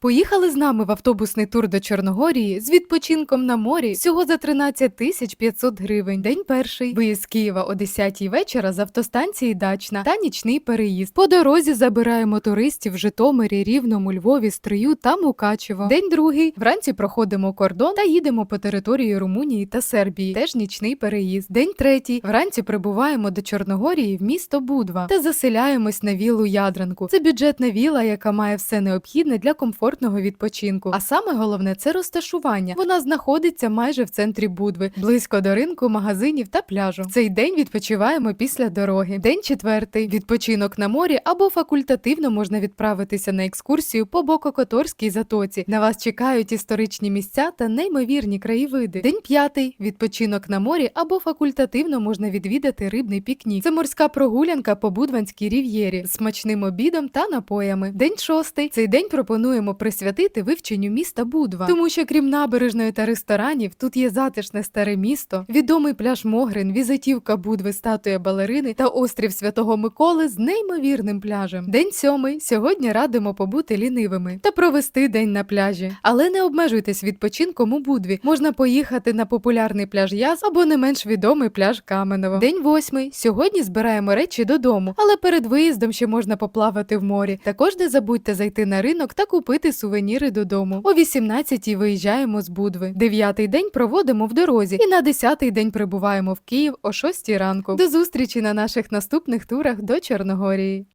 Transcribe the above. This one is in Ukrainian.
Поїхали з нами в автобусний тур до Чорногорії з відпочинком на морі всього за 13 тисяч 500 гривень. День перший. Виїзд з Києва о 10 вечора з автостанції Дачна та нічний переїзд. По дорозі забираємо туристів в Житомирі, Рівному, Львові, Стрию та Мукачево. День другий. Вранці проходимо кордон та їдемо по території Румунії та Сербії. Теж нічний переїзд. День третій. Вранці прибуваємо до Чорногорії в місто Будва та заселяємось на віллу Ядранку. Це бюджетна віла, яка має все необхідне для комфортного відпочинку. А саме головне це розташування. Вона знаходиться майже в центрі Будви, близько до ринку, магазинів та пляжу. В Цей день відпочиваємо після дороги. День четвертий. Відпочинок на морі або факультативно можна відправитися на екскурсію по Бококоторській затоці. На вас чекають історичні місця та неймовірні краєвиди. День п'ятий. Відпочинок на морі або факультативно можна відвідати рибний пікнік. Це морська прогулянка по Будванській рів'єрі з смачним обідом та напоями. День шостий. Цей день пропонуємо присвятити вивченню міста Будва, тому що крім набережної та ресторанів, тут є затишне старе місто, відомий пляж Могрин, візитівка Будви, статуя балерини та острів Святого Миколи з неймовірним пляжем. День сьомий. Сьогодні радимо побути лінивими та провести день на пляжі. Але не обмежуйтесь відпочинком у Будві. Можна поїхати на популярний пляж Яз або не менш відомий пляж Каменово. День восьмий. Сьогодні збираємо речі додому, але перед виїздом ще можна поплавати в морі. Також не забудьте зайти на ринок та купити сувеніри додому. О 18-й виїжджаємо з Будви. Дев'ятий день проводимо в дорозі, і на десятий день прибуваємо в Київ о 6 ранку. До зустрічі на наших наступних турах до Чорногорії.